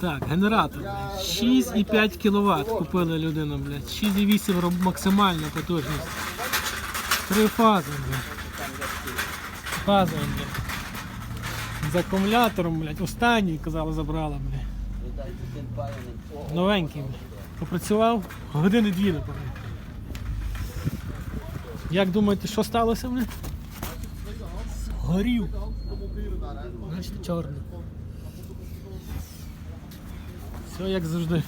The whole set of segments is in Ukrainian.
Так, генератор. 6,5 кВт купила людина, блядь. 6,8 максимальна потужність. Три фази, блядь. Фаза, блядь. З акумулятором, блядь. Останній, казала, забрала, блядь. Новенький, блядь. Попрацював години дві, напевно. Як думаєте, що сталося, блядь? Згорів. Значить, чорний. Все як завжди.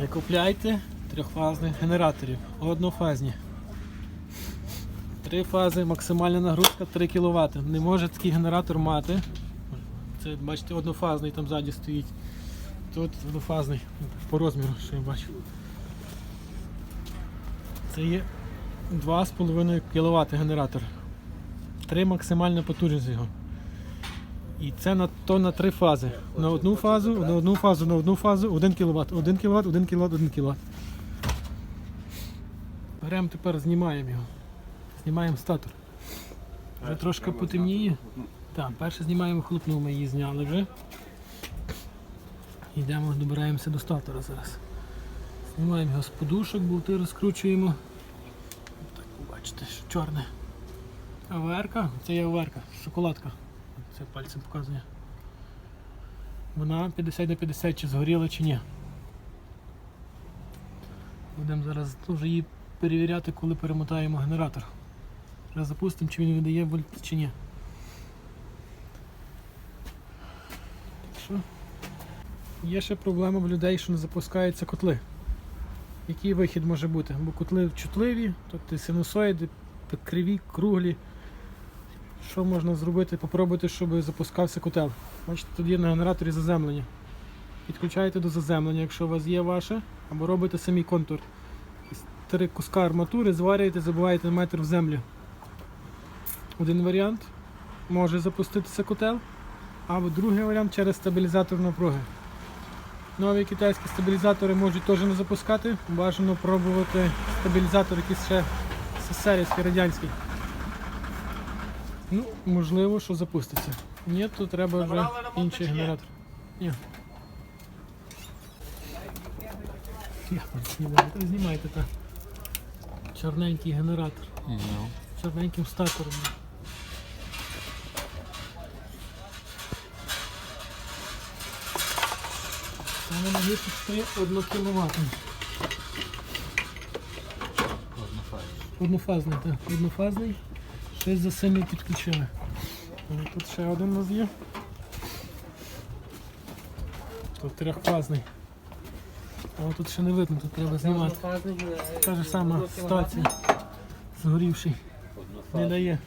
Не купляйте трьохфазних генераторів, однофазні. Три фази, максимальна нагрузка 3 кВт. Не може такий генератор мати. Це, бачите, однофазний там ззаді стоїть. Тут однофазний по розміру, що я бачу. Це є 2,5 кВт генератор. Три максимальна потужність його. І це на то на три фази. На одну фазу, на одну фазу, на одну фазу, 1 кВт, 1 кВт, 1 кВт, 1 кВт. Беремо тепер, знімаємо його. Знімаємо статор. Вже трошки потемніє. Так, перше знімаємо хлопну, ми її зняли вже. Йдемо, добираємося до статора зараз. Знімаємо його з подушок, болти розкручуємо. Так, бачите, що чорне. АВР-ка, це є АВР-ка, шоколадка. Це пальцем показує. Вона 50 на 50 чи згоріла чи ні. Будемо зараз вже її перевіряти, коли перемотаємо генератор. Зараз запустимо, чи він видає вольт чи ні. Що. Є ще проблема в людей, що не запускаються котли. Який вихід може бути? Бо котли чутливі, тобто синусоїди, криві, круглі. Що можна зробити? Попробуйте, щоб запускався котел. Бачите, тут є на генераторі заземлення. Підключаєте до заземлення, якщо у вас є ваше, або робите самі контур. Три куска арматури зварюєте, забиваєте метр в землю. Один варіант може запуститися котел, або другий варіант через стабілізатор напруги. Нові китайські стабілізатори можуть теж не запускати. Бажано пробувати стабілізатор якийсь ще СССРівський, радянський. Ну, можливо, що запуститься. Ні, то треба вже інший генератор. Ні. Ні, знімайте, знімайте так. Чорненький генератор. З Чорненьким статором. Саме найгірше стоїть 1 кВт. Однофазний, так. Однофазний. Щось за самі підключили. Але Тут ще один у нас є. Тут трьохфазний. Але тут ще не видно, тут треба знімати. Та ж сама ситуація. Згорівший. Не дає.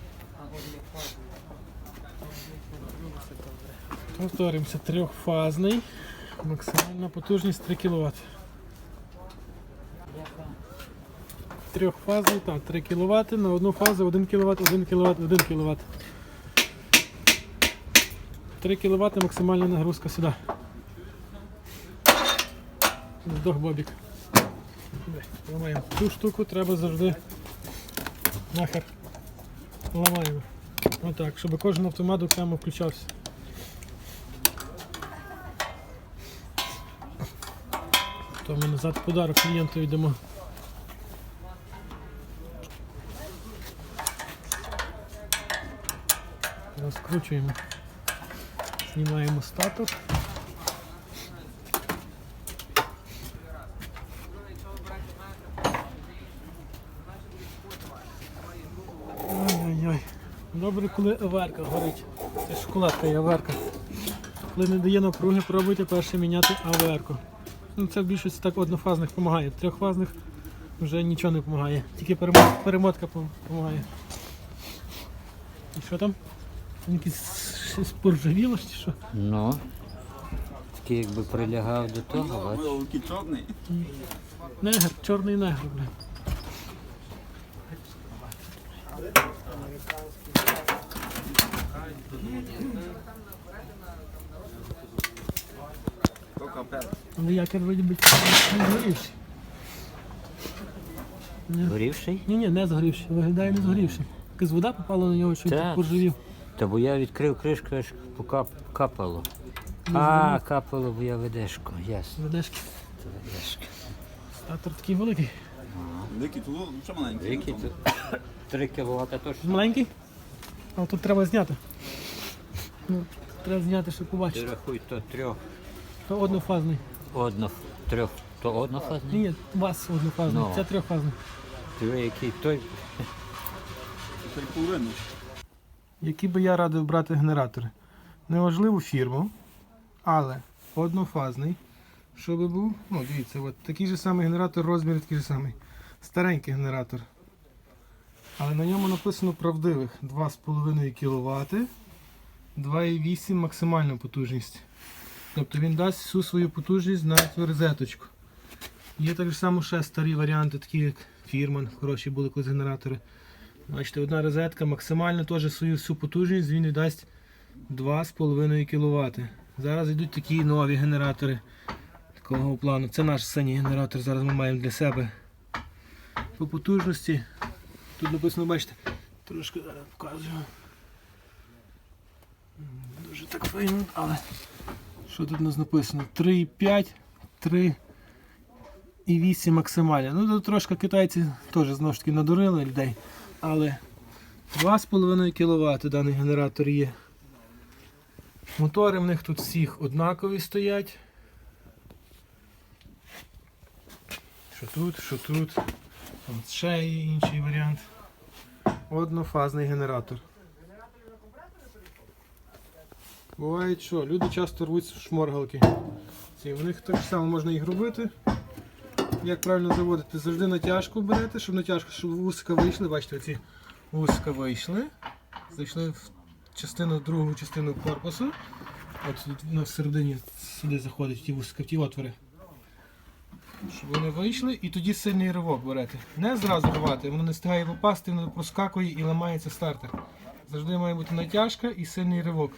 Повторимося, трьохфазний. Максимальна потужність 3 кВт. Трьохфазний, так, 3 кВт, на одну фазу 1 кВт, 1 кВт, 1 кВт. 3 кВт максимальна нагрузка сюди. Здох бобік. Ламаємо. Цю штуку треба завжди нахер ламаємо. Отак, щоб кожен автомат окремо включався. То ми назад подарок клієнту йдемо. Розкручуємо. Знімаємо статус. Ой-ой-ой. Добре, коли аверка горить. Це шоколадка і аверка. Коли не дає напруги, пробуйте перше міняти аверку. Ну, це в більшості так однофазних допомагає. Трьохфазних вже нічого не допомагає. Тільки перемотка допомагає. І що там? Якісь поржавіло чи що? Ну. Такий якби прилягав до того, бач. Великий чорний. Негр, чорний негр, блин. Кока перець. Але якір вроді би не згорівший. Горівший? Ні, ні, не згорівший. Виглядає не згорівший. Якась вода попала на нього, що він Так. так поржавів. Та бо я відкрив кришку, аж покап... капало. А, капало, бо я ведешку, ясно. Ведешки. Це ведешка. Статор такий великий. Великий тут, ну що маленький? Ну, тут? 3 кВт точно. Маленький? А тут треба зняти. Ну, треба зняти, щоб Ти побачити. рахуй, то трьох, То однофазний. одно, трьох, то однофазний. ні, у вас однофазний, Ну. це трьохфазний. Диви, який той. Три половини. Які би я радив брати генератори? Неважливу фірму, але однофазний. Щоб був, ну дивіться, от такий же самий генератор, розмір такий же самий. Старенький генератор. Але на ньому написано правдивих 2,5 кВт, 2,8 максимальна потужність. Тобто він дасть всю свою потужність на цю розеточку. Є так само ще старі варіанти, такі як Фірман, хороші були колись генератори. Бачите, одна розетка максимально теж свою всю потужність він віддасть 2,5 кВт. Зараз йдуть такі нові генератори такого плану. Це наш синій генератор, зараз ми маємо для себе. По потужності. Тут написано, бачите, трошки зараз показую. Дуже так файно, але що тут у нас написано? 3,5, 3,8 максимальне. Ну тут трошки китайці теж знову ж таки надурили людей. Але 2,5 кВт даний генератор є. Мотори в них тут всіх однакові стоять. Що тут, що тут. Там ще є інший варіант. Однофазний генератор. Буває що, люди часто рвуть шморгалки. Ці, в них так само можна їх робити. Як правильно заводити? Завжди натяжку берете, щоб натяжку, щоб вусика вийшли. Бачите, ці вусика вийшли. Зайшли в частину другу частину корпусу. От на всередині сюди заходять ті вусика, ті отвори. Щоб вони вийшли і тоді сильний ривок берете. Не зразу рвати, воно не встигає попасти, воно проскакує і ламається стартер. Завжди має бути натяжка і сильний ривок.